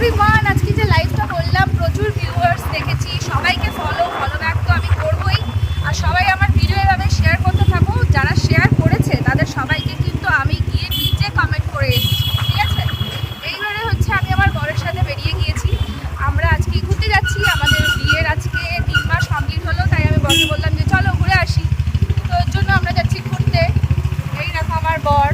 Everyone আজকে যে লাইভটা করলাম প্রচুর ভিউয়ার্স দেখেছি সবাইকে ফলো ফলো ব্যাক তো আমি করবই আর সবাই আমার ভিডিও এভাবে শেয়ার করতে থাকো যারা শেয়ার করেছে তাদের সবাইকে কিন্তু আমি গিয়ে নিচে কমেন্ট করে এসেছি ঠিক আছে এইবারে হচ্ছে আমি আমার বরের সাথে বেরিয়ে গিয়েছি আমরা আজকে ঘুরতে যাচ্ছি আমাদের বিয়ের আজকে তিন মাস কমপ্লিট হলো তাই আমি বরকে বললাম যে চলো ঘুরে আসি তো ওর জন্য আমরা যাচ্ছি ঘুরতে এই দেখো আমার বর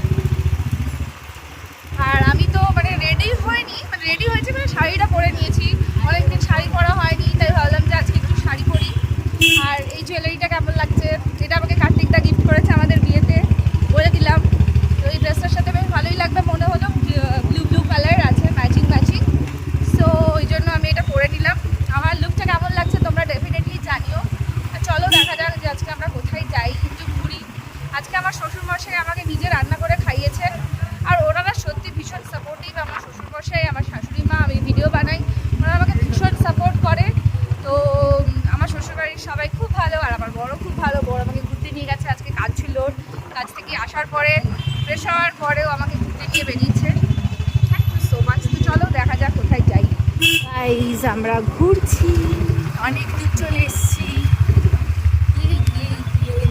আর আমি তো মানে রেডি হয়নি মানে রেডি হয়েছে মানে শাড়িটা পরে নিয়েছি অনেকদিন শাড়ি পরা হয়নি তাই ভাবলাম যে আজকে একটু শাড়ি পরি আর এই জুয়েলারিটা কেমন লাগছে এটা আমাকে কার্তিকদা গিফট করেছে আমাদের বিয়েতে বলে দিলাম তো এই ড্রেসটার সাথে বেশ ভালোই লাগবে মনে হলো ব্লু ব্লু কালার আছে ম্যাচিং ম্যাচিং সো ওই জন্য আমি এটা পরে নিলাম আমার লুকটা কেমন লাগছে তোমরা ডেফিনেটলি জানিও আর চলো দেখা যাক যে আজকে আমরা কোথায় যাই একটু ঘুরি আজকে আমার শ্বশুরমশাই আমাকে নিজে রান্না করে খাইয়েছেন। আর ওনারা সত্যি ভীষণ সাপোর্টিভ আমার শ্বশুর শ্বশুরমশাই আমার শাশুড়ি মা আমি ভিডিও বানাই। ওনারা আমাকে ভীষণ সাপোর্ট করে। তো আমার শ্বশুরবাড়ির সবাই খুব ভালো আর আমার বড় খুব ভালো। বড় আমাকে ঘুরতে নিয়ে গেছে আজকে কাজ ছিল ওর। কাজ থেকে আসার পরে ফ্রেশ হওয়ার পরেও আমাকে ঘুরতে নিয়ে বেরিয়েছে। থ্যাংক ইউ সো মাচ তো চলো দেখা যাক কোথায় যাই। আমরা ঘুরছি। অনেক দূর চলে এসেছি ইয়ে, ইয়ে, ইয়ে।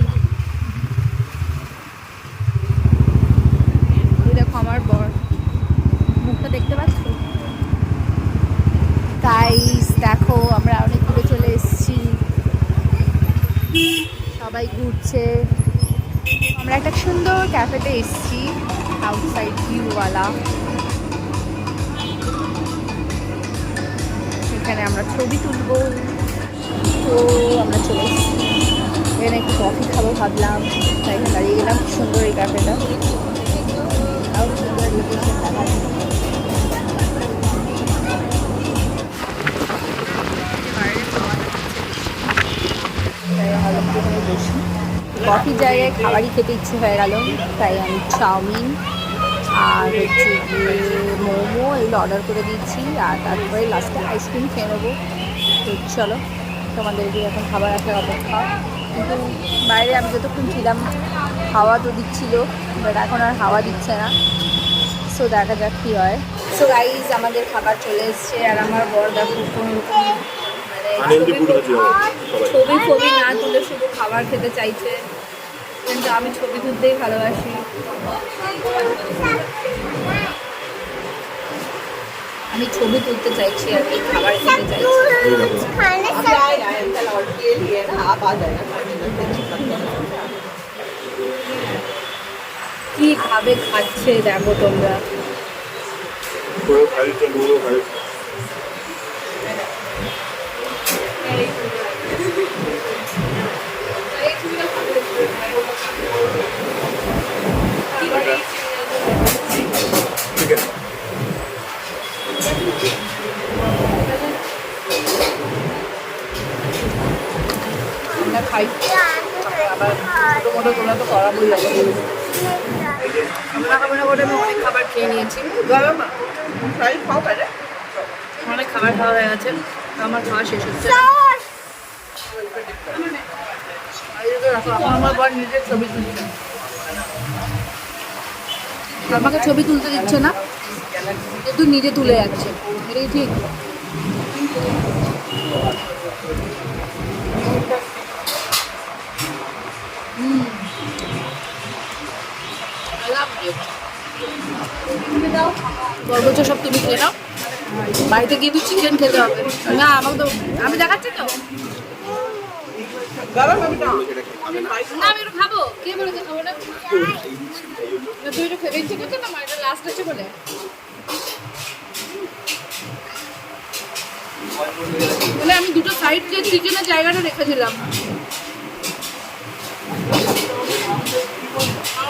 এই দেখো আমার বর মুখটা দেখতে পাচ্ছ গাইস দেখো আমরা অনেক দূরে চলে এসেছি ঘুরছে আমরা একটা সুন্দর ক্যাফেতে এসেছি আউটসাইড ভিউওয়ালা এখানে আমরা ছবি তুলবো। তো আমরা চলে এসেছি। এখানে একটু কফি খাব ভাবলাম, তাই দাঁড়িয়ে গেলাম সুন্দর এই ক্যাফেটা সুন্দর লোকেশন দেখা কফির জায়গায় খাবারই খেতে ইচ্ছে হয়ে গেল। তাই আমি চাউমিন আর হচ্ছে গিয়ে মোমো এগুলো অর্ডার করে দিচ্ছি আর তারপরে লাস্টে আইসক্রিম খেয়ে নেব। তো চলো তোমাদেরকে এখন খাবার আসার অপেক্ষা। কিন্তু বাইরে আমি যতক্ষণ ছিলাম হাওয়া তো দিচ্ছিল বাট এখন আর হাওয়া দিচ্ছে না। সো দেখা যাক কী হয়। সো গাইজ আমাদের খাবার চলে এসছে আর আমার বর দেখো কোনো রকম মানে ছবি- ছবি না তুলে শুধু খাবার খেতে চাইছে। কিন্তু আমি ছবি তুলতেই ভালোবাসি। আমি ছবি তুলতে চাইছি আর কি খাবার খেতে চাইছি। কীভাবে খাচ্ছে দেখো তোমরা। পুরো খাইছে পুরো খাইছে আমরা খাই। আবার তোমরা তো করাবোই লাগে আমরা খাব না আমি অনেক খাবার খেয়ে নিয়েছি। অনেক খাবার খাওয়া হয়ে গেছে। আমার খাওয়া শেষ হচ্ছে। আমার বর নিজের ছবি তুলছে। আমাকে ছবি তুলতে দিচ্ছে না কিন্তু নিজে তুলে যাচ্ছে। এটাই ঠিক। সব তুমি খেয়ে নাও। বাড়িতে গিয়ে চিকেন খেতে হবে। না, আমাকে তো আমি দেখাচ্ছি তো। না, আমি না? এটা লাস্ট বলে। আমি দুটো সাইড যে চিকেনের জায়গাটা রেখেছিলাম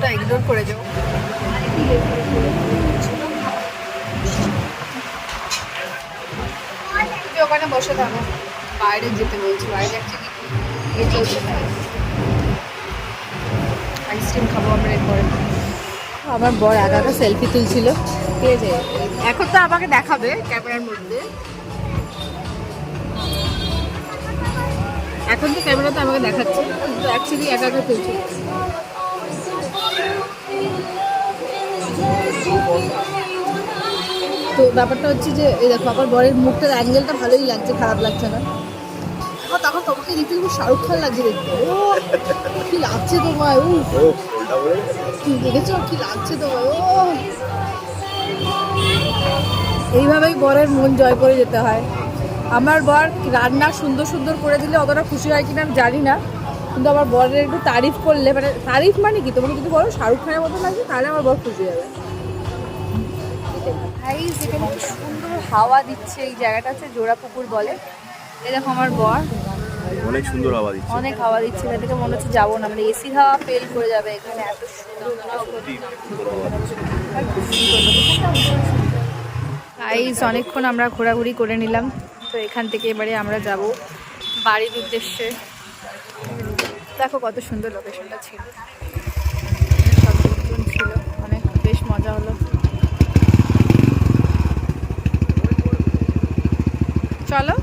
ওটা ইগনোর করে যাও। ওখানে বসে থাকো। বাইরে যেতে বলছি বাইরে ইয়ে চলছে আইসক্রিম খাব আমরা এরপরে। আমার বর একা একা সেলফি তুলছিল। ঠিক আছে এখন তো আমাকে দেখাবে ক্যামেরার মধ্যে। এখন তো ক্যামেরাতে আমাকে দেখাচ্ছে। কিন্তু অ্যাকচুয়ালি একা একা তুলছিল তো ব্যাপারটা হচ্ছে যে এই দেখো আমার বরের মুখটার অ্যাঙ্গেলটা ভালোই লাগছে খারাপ লাগছে না। আমার তখন তোমাকে দেখতে খুব শাহরুখ খান লাগছে দেখতে। ও কি লাগছে তোমায় ও কি দেখেছ? কি লাগছে তোমায় ও। এইভাবেই বরের মন জয় করে যেতে হয়। আমার বর রান্না সুন্দর সুন্দর করে দিলে অতটা খুশি হয় কিনা আমি জানি না। কিন্তু আমার বরের একটু তারিফ করলে মানে তারিফ মানে কি? তোমাকে যদি বলো শাহরুখ খানের মতো লাগছে তাহলে আমার বর খুশি হবে। গাইস এখানে কি সুন্দর হাওয়া দিচ্ছে এই জায়গাটা হচ্ছে জোড়াপুকুর বলে। এই দেখো আমার বর। অনেক সুন্দর আওয়াজ দিচ্ছে। অনেক হাওয়া দিচ্ছে এখান থেকে মনে হচ্ছে যাব না। মানে এসি হাওয়া ফেল করে যাবে এখানে এত সুন্দর গাইস অনেকক্ষণ আমরা ঘোরাঘুরি করে নিলাম তো এখান থেকে এবারে আমরা যাব বাড়ির উদ্দেশ্যে। দেখো কত সুন্দর লোকেশনটা ছিল সব লোকজন ছিল অনেক বেশ মজা হলো চলো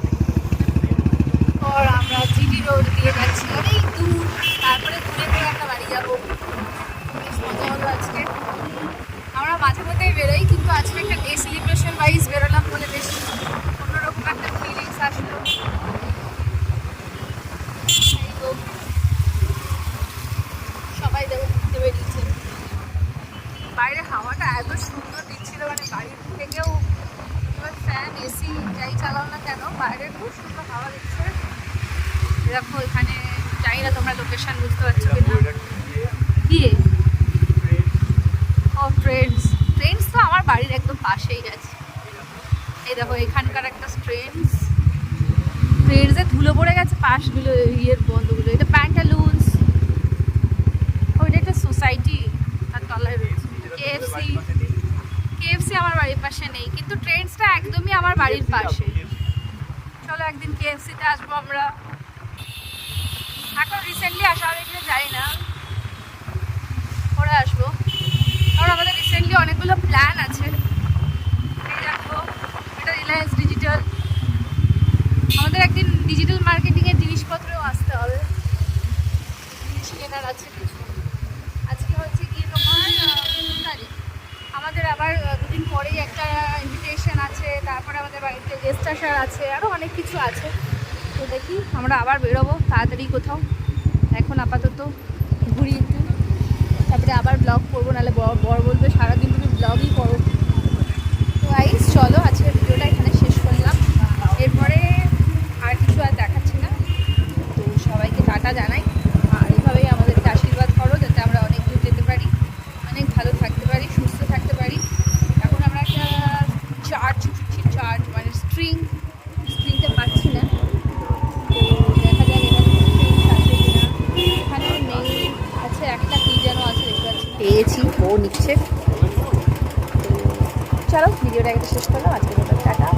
আর আমরা জিডি রোড দিয়ে যাচ্ছি অনেক দূর তারপরে ঘুরে ঘুরে একটা বাড়ি যাব বেশ মজা হলো আজকে আমরা মাঝে মধ্যেই বেরোই কিন্তু আজকে একটা ডে সেলিব্রেশন ওয়াইজ বেরোলাম বলে বেশ অন্যরকম একটা ফিলিংস আসলো। সবাই ঘুরতে বেরিয়েছে। বাইরে হাওয়াটা এত সুন্দর দিচ্ছিল মানে বাড়ির থেকেও এবার ফ্যান এসি যাই চালাও না কেন বাইরে খুব সুন্দর হাওয়া দিচ্ছে। দেখো এখানে জানি না তোমরা লোকেশন বুঝতে পারছ কিনা। কি ও আমার বাড়ির একদম পাশেই আছে। এই দেখো এখানকার একটা ট্রেন্স ট্রেন্সে ধুলো পড়ে গেছে পাশগুলো ইয়ের বন্ধগুলো। এটা প্যান্টালুন্স ওইটা একটা সোসাইটি তার তলায় রয়েছে। কেএফসি কেএফসি আমার বাড়ির পাশে নেই কিন্তু ট্রেন্সটা একদমই আমার বাড়ির পাশে। চলো একদিন কেএফসিতে আসব আমরা। এখন রিসেন্টলি আসা হবে কিনা জানি না। পরে আসব। কারণ আমাদের রিসেন্টলি অনেকগুলো প্ল্যান আছে। রিলায়েন্স ডিজিটাল আমাদের একদিন ডিজিটাল মার্কেটিংয়ের জিনিসপত্রও আসতে হবে। জিনিস কেনার আছে কিছু। আজকে হচ্ছে গিয়ে তোমার তারিখ? আমাদের আবার দুদিন পরেই একটা ইনভিটেশন আছে, তারপরে আমাদের বাড়িতে গেস্ট আসার আছে আরও অনেক কিছু আছে। তো দেখি, আমরা আবার বেরোবো, তাড়াতাড়ি কোথাও। এখন আপাতত ঘুরি একটু তারপরে আবার ব্লগ করব, নাহলে বর বলবে সারাদিন তুমি ব্লগই করো। তো আইস চলো, আজকের ভিডিওটা এখানে শেষ করলাম। এরপরে আর কিছু আর দেখাচ্ছি না। তো সবাইকে টাটা জানাই আর এইভাবেই আমাদেরকে আশীর্বাদ করো যাতে আমরা অনেক দূর যেতে পারি অনেক ভালো থাকতে পারি সুস্থ থাকতে পারি এখন আমরা একটা চার্জ খুঁজছি চার্জ মানে স্ট্রিং স্ট্রিংটা পাচ্ছি না তো দেখা যাক এখানে স্ট্রিং আছে কিনা এখানে নেই আছে একটা কি যেন আছে দেখতে পাচ্ছি না। পেয়েছি, ও নিচ্ছে। চলো, ভিডিওটা একটা শেষ করলাম। আজকে মতো টাটা।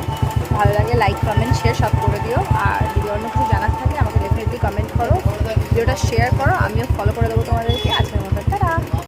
ভালো লাগে লাইক কমেন্ট শেয়ার সব করে দিও। আর যদি অন্য কিছু জানার থাকে, আমাকে ডেফিনেটলি কমেন্ট করো। ভিডিওটা শেয়ার করো। আমিও ফলো করে দেবো তোমাদেরকে। আজকে